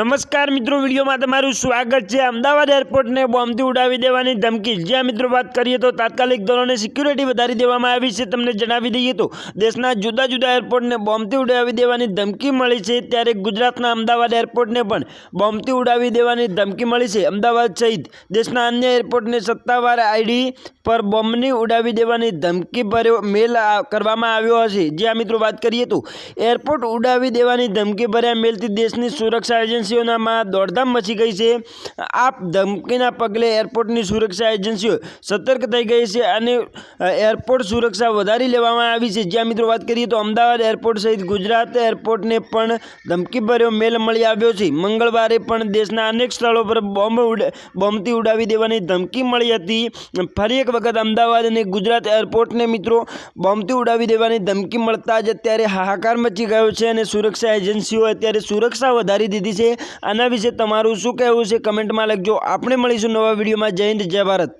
નમસ્કાર મિત્રો, વિડીયોમાં તમારું સ્વાગત છે. અમદાવાદ એરપોર્ટને બોમ્બથી ઉડાવી દેવાની ધમકી. જ્યાં મિત્રો વાત કરીએ તો તાત્કાલિક ધોરણે સિક્યુરિટી વધારી દેવામાં આવી છે, તમને જણાવી દઈએ તો. દેશના જુદા જુદા એરપોર્ટને બોમ્બથી ઉડાવી દેવાની ધમકી મળી છે, ત્યારે ગુજરાતના અમદાવાદ એરપોર્ટને પણ બોમ્બથી ઉડાવી દેવાની ધમકી મળી છે. અમદાવાદ સહિત દેશના અન્ય એરપોર્ટને સત્તાવાર આઈડી પર બોમ્બની ઉડાવી દેવાની ધમકી ભર્યો મેલ કરવામાં આવ્યો હશે. જ્યાં મિત્રો, વાત કરીએ તો એરપોર્ટ ઉડાવી દેવાની ધમકી ભર્યા મેલથી દેશની સુરક્ષા એજન્સીઓનામાં દોડધામ મચી ગઈ છે. આ ધમકીના પગલે એરપોર્ટની સુરક્ષા એજન્સીઓ સતર્ક થઈ ગઈ છે અને એરપોર્ટ સુરક્ષા વધારી લેવામાં આવી છે. જ્યાં મિત્રો, વાત કરીએ તો અમદાવાદ એરપોર્ટ સહિત ગુજરાત એરપોર્ટને પણ ધમકીભર્યો મેલ મળી આવ્યો છે. મંગળવારે પણ દેશના અનેક સ્થળો પર બોમ્બ બોમ્બથી ઉડાવી દેવાની ધમકી મળી હતી. ફરી એક વખત અમદાવાદ અને ગુજરાત એરપોર્ટને મિત્રો બોમ્બથી ઉડાવી દેવાની ધમકી મળતા જ અત્યારે હાહાકાર મચી ગયો છે અને સુરક્ષા એજન્સીઓ અત્યારે સુરક્ષા વધારી દીધી છે. આના વિશે તમારું શું કહેવું છે? કમેન્ટમાં લખજો. આપણે મળીશું નવા વિડીયોમાં. જય હિન્દ, જય ભારત.